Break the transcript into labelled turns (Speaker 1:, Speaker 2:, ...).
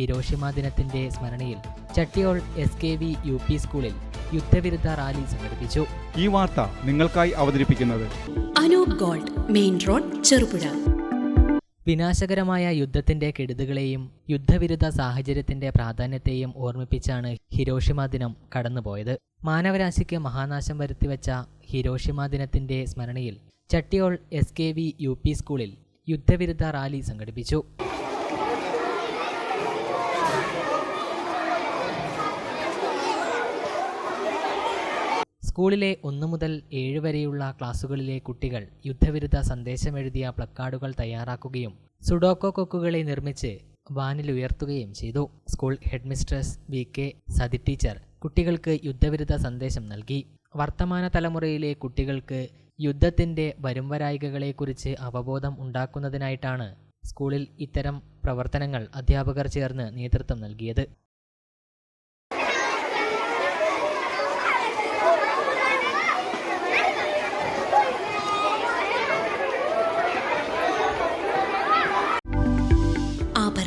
Speaker 1: Hiroshima ദിനത്തിന്റെ സ്മരണയിൽ Chattiyol S K V U P സ്കൂളിൽ യുദ്ധവിരുദ്ധ റാലി സംഘടിപ്പിച്ചു.
Speaker 2: ഈ വാർത്ത നിങ്ങൾക്കായി അവതരിപ്പിക്കുന്നത്
Speaker 3: Anoop Gold Main Road Cherupuzha.
Speaker 1: വിനാശകരമായ യുദ്ധത്തിന്റെ കെടുതികളെയും യുദ്ധവിരുദ്ധ സാഹചര്യത്തിന്റെ പ്രാധാന്യത്തെയും ഓർമ്മിപ്പിച്ചാണ് ഹിരോഷിമ ദിനം കടന്നുപോയത്. മാനവരാശിക്ക് മഹാനാശം വരുത്തിവെച്ച ഹിരോഷിമ ദിനത്തിന്റെ സ്മരണയിൽ Chattiyol S K V U P സ്കൂളിൽ യുദ്ധവിരുദ്ധ റാലി സംഘടിപ്പിച്ചു. സ്കൂളിലെ ഒന്നു മുതൽ ഏഴ് വരെയുള്ള ക്ലാസുകളിലെ കുട്ടികൾ യുദ്ധവിരുദ്ധ സന്ദേശമെഴുതിയ പ്ലക്കാർഡുകൾ തയ്യാറാക്കുകയും സുഡോക്കോ കൊക്കുകളെ നിർമ്മിച്ച് വാനിലുയർത്തുകയും ചെയ്തു. School headmistress V K Sathi teacher കുട്ടികൾക്ക് യുദ്ധവിരുദ്ധ സന്ദേശം നൽകി. വർത്തമാന തലമുറയിലെ കുട്ടികൾക്ക് യുദ്ധത്തിന്റെ വരുംവരായികകളെക്കുറിച്ച് അവബോധം ഉണ്ടാക്കുന്നതിനായിട്ടാണ് സ്കൂളിൽ ഇത്തരം പ്രവർത്തനങ്ങൾ അധ്യാപകർ ചേർന്ന് നേതൃത്വം നൽകിയത്.